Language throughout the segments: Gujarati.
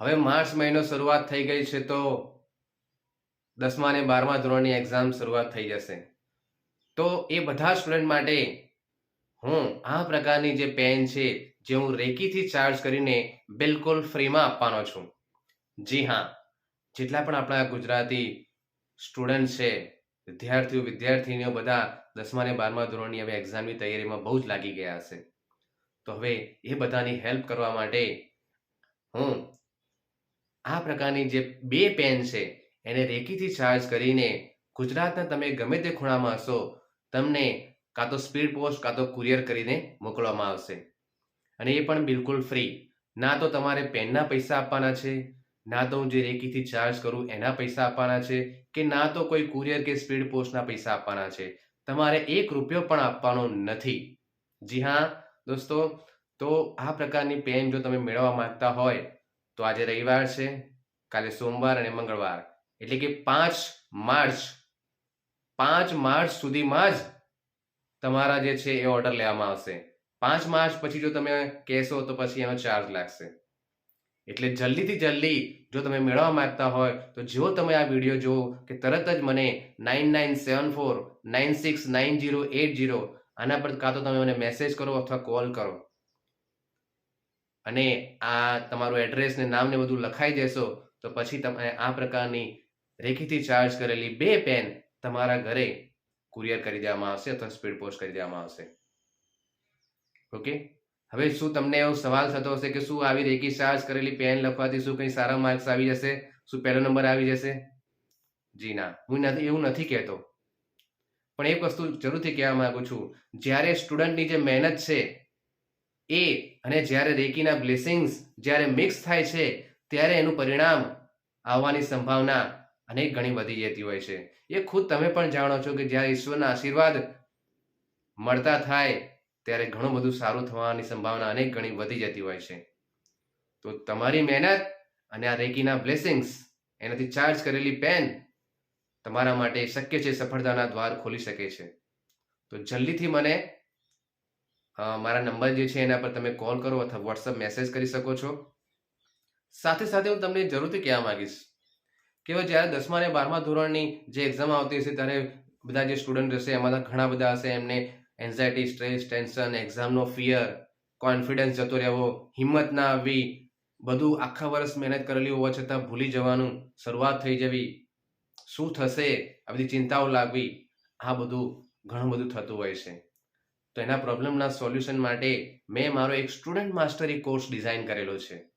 હવે માર્ચ મહિનો શરૂઆત થઈ ગઈ છે તો દસમા અને બારમા ધોરણની એક્ઝામ શરૂઆત થઈ જશે. તો એ બધા સ્ટુડન્ટ માટે હું આ પ્રકારની જે પેન છે જે હું રેકીથી ચાર્જ કરીને બિલકુલ ફ્રીમાં આપવાનો છું. જી હા, જેટલા પણ આપણા ગુજરાતી સ્ટુડન્ટ છે, વિદ્યાર્થીઓ, વિદ્યાર્થીનીઓ બધા દસમા અને બારમા ધોરણની હવે એક્ઝામની તૈયારીમાં બહુ જ લાગી ગયા હશે. તો હવે એ બધાની હેલ્પ કરવા માટે હું આ પ્રકારની જે બે પેન છે, એને રેકીથી ચાર્જ કરીને ગુજરાતના તમે ગમે તે ખૂણામાં હશો, તમને કાં તો સ્પીડ પોસ્ટ કાં તો કુરિયર કરીને મોકલવામાં આવશે. અને એ પણ બિલકુલ ફ્રી ના તો તમારે પેનના પૈસા આપવાના છે, ના તો હું જે રેકીથી ચાર્જ કરું એના પૈસા આપવાના છે, કે ના તો કોઈ કુરિયર કે સ્પીડ પોસ્ટના પૈસા આપવાના છે. તમારે એક રૂપિયો પણ આપવાનો નથી. જી હા, દોસ્તો, તો આ પ્રકારની પેન જો તમે મેળવવા માંગતા હોય તો આજે રવિવાર છે, કાલે સોમવાર અને મંગળવાર. એટલે કે પાંચ માર્ચ પાંચ માર્ચ સુધીમાં જ તમારા જે છે એ ઓર્ડર લેવામાં આવશે. પાંચ માર્ચ પછી જો તમે કહેશો તો પછી એનો ચાર્જ લાગશે. એટલે જલ્દીથી જલ્દી જો તમે મેળવવા માંગતા હોય તો જો તમે આ વીડિયો જુઓ કે તરત જ મને nine nine seven four nine six nine zero eight zero આના પર કાં તો તમે મને મેસેજ કરો અથવા કોલ કરો. અને આ તમારું એડ્રેસ ને નામ ને બધું લખાઈ દેશો, તો પછી તમે આ પ્રકારની રેખીથી ચાર્જ કરેલી બે પેન તમારા ઘરે કુરિયર કરી દેવામાં આવશે અથવા સ્પીડ પોસ્ટ કરી દેવામાં આવશે. ઓકે હવે શું તમને એવો સવાલ થતો હશે કે શું આવી રેખી ચાર્જ કરેલી પેન લખવાથી શું કંઈ સારા માર્ક્સ આવી જશે? શું પહેલો નંબર આવી જશે? જી ના, હું નથી, એવું નથી કહેતો. પણ એક વસ્તુ જરૂરથી કહેવા માંગુ છું, જ્યારે સ્ટુડન્ટની જે મહેનત છે એ અને જ્યારે રેકીના બ્લેસિંગ્સ જ્યારે મિક્સ થાય છે, ત્યારે એનું પરિણામ આવવાની સંભાવના અનેક ગણી વધી જતી હોય છે. એ ખુદ તમે પણ જાણો છો કે જ્યારે ઈશ્વરના આશીર્વાદ મળતા થાય, ત્યારે ઘણું બધું સારું થવાની સંભાવના અનેક ગણી વધી જતી હોય છે. તો તમારી મહેનત અને આ રેકીના બ્લેસિંગ્સ, એનાથી ચાર્જ કરેલી પેન તમારા માટે શક્ય છે સફળતાના દ્વાર ખોલી શકે છે. તો જલ્દીથી મને મારા નંબર જે છે એના પર તમે કોલ કરો અથવા વોટ્સઅપ મેસેજ કરી શકો છો. સાથે સાથે હું તમને જરૂરથી કહેવા માંગીશ કે હવે જ્યારે દસમા અને બારમા ધોરણની જે એક્ઝામ આવતી હશે ત્યારે બધા જે સ્ટુડન્ટ હશે એમાં ઘણા બધા હશે એમને એન્ઝાયટી સ્ટ્રેસ ટેન્શન એક્ઝામનો ફિયર કોન્ફિડન્સ જતો રહેવો, હિંમત ના આવવી, બધું આખા વર્ષ મહેનત કરેલી હોવા છતાં ભૂલી જવાનું, શરૂઆત થઈ જવી, શું થશે, આ બધી ચિંતાઓ લાગવી, આ બધું ઘણું બધું થતું હોય છે. તો એના પ્રોબ્લેમના સોલ્યુશન માટે મેં મારો એક સ્ટુડન્ટ માસ્ટરી કોર્સ ડિઝાઇન કરેલો છે.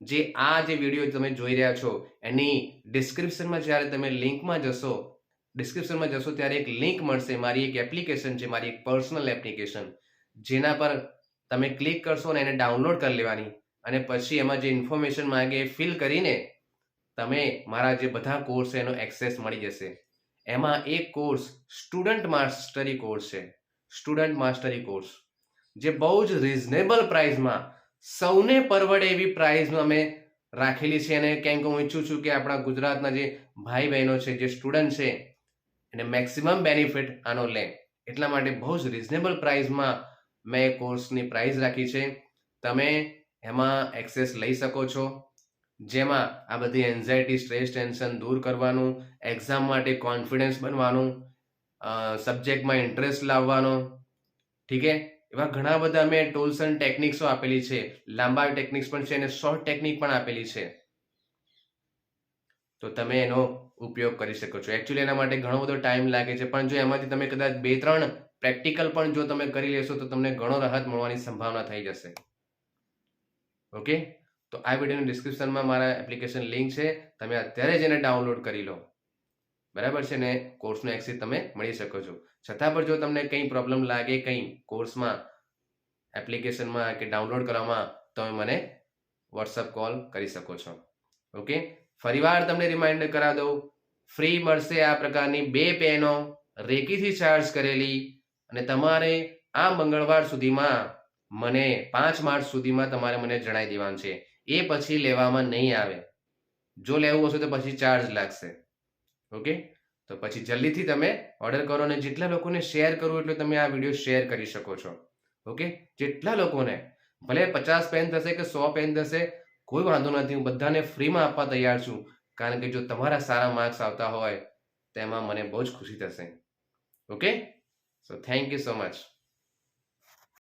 જે આ જે વીડિયો તમે જોઈ રહ્યા છો, એની ડિસ્ક્રિપ્શનમાં જ્યારે તમે લિંકમાં જશો ડિસ્ક્રિપ્શનમાં જશો ત્યારે એક લિંક મળશે, મારી એક એપ્લિકેશન છે, મારી એક પર્સનલ એપ્લિકેશન જેના પર તમે ક્લિક કરશો ને એને ડાઉનલોડ કરી લેવાની. અને પછી એમાં જે ઇન્ફોર્મેશન માંગે એ ફિલ કરીને તમે મારા જે બધા કોર્સ છે, એનો એક્સેસ મળી જશે. એમાં એક કોર્સ સ્ટુડન્ટ માસ્ટરી કોર્સ છે. સ્ટુડન્ટ માસ્ટરી કોર્સ, જે બહુ જ રિઝનેબલ પ્રાઇસમાં સૌને પરવડે એવી પ્રાઇઝમાં અમે રાખેલી છે. અને કેમ કે હું ઈચ્છું છું કે આપણા ગુજરાતના જે ભાઈ બહેનો છે, જે સ્ટુડન્ટ છે, એને મેક્સિમમ બેનિફિટ આનો લે. એટલા માટે બહુ જ રિઝનેબલ પ્રાઇઝમાં મેં કોર્સની પ્રાઇઝ રાખી છે. તમે એમાં એક્સેસ લઈ શકો છો. જેમાં આ બધી એન્ઝાયટી સ્ટ્રેસ ટેન્શન દૂર કરવાનું એક્ઝામ માટે કોન્ફિડન્સ બનવાનું સબ્જેક્ટમાં ઇન્ટરેસ્ટ લાવવાનો. ઠીક છે એવા ઘણા બધા મેં ટૂલ્સ એન્ડ ટેકનિક્સો આપેલી છે. લાંબા ટેકનિક્સ પણ છે અને શોર્ટ ટેકનિક પણ આપેલી છે. તો તમે એનો ઉપયોગ કરી શકો છો. એકચ્યુઅલી એના માટે ઘણો બધો ટાઈમ લાગે છે. પણ જો એમાંથી તમે કદાચ બે, ત્રણ પ્રેક્ટિકલ પણ જો તમે કરી લેશો, તો તમને ઘણો રાહત મળવાની સંભાવના થઈ જશે. ઓકે તો આ વિડીયોની ડિસ્ક્રિપ્શનમાં મારા એપ્લિકેશન લિંક છે. તમે અત્યારે જ એને ડાઉનલોડ કરી લો. બરાબર છે ને? કોર્સનો એક્સેસ તમે મળી શકો છો. છતાં પણ જો તમને કંઈ પ્રોબ્લેમ લાગે કંઈ કોર્સમાં એપ્લિકેશનમાં કે ડાઉનલોડ કરવામાં, તમે મને વોટ્સઅપ કોલ કરી શકો છો. ઓકે ફરીવાર તમને રિમાઇન્ડર કરા દઉં ફ્રી મળશે આ પ્રકારની બે પેનો રેકીથી ચાર્જ કરેલી અને તમારે આ મંગળવાર સુધીમાં મને પાંચ માર્ચ સુધીમાં તમારે મને જણાવી દેવાનું છે. એ પછી લેવામાં નહીં આવે. જો લેવું હશે તો પછી ચાર્જ લાગશે. ઓકે? તો પછી જલ્દીથી તમે ઓર્ડર કરો અને જેટલા લોકોને શેર કરવું એટલે તમે આ વીડિયો શેર કરી શકો છો. ઓકે? જેટલા લોકોને. ભલે પચાસ પેન થશે કે સો પેન થશે, કોઈ વાંધો નથી. હું બધાને ફ્રીમાં આપવા તૈયાર છું. કારણ કે જો તમારા સારા માર્ક્સ આવતા હોય તેમાં મને બહુ જ ખુશી થશે. Okay? So thank you so much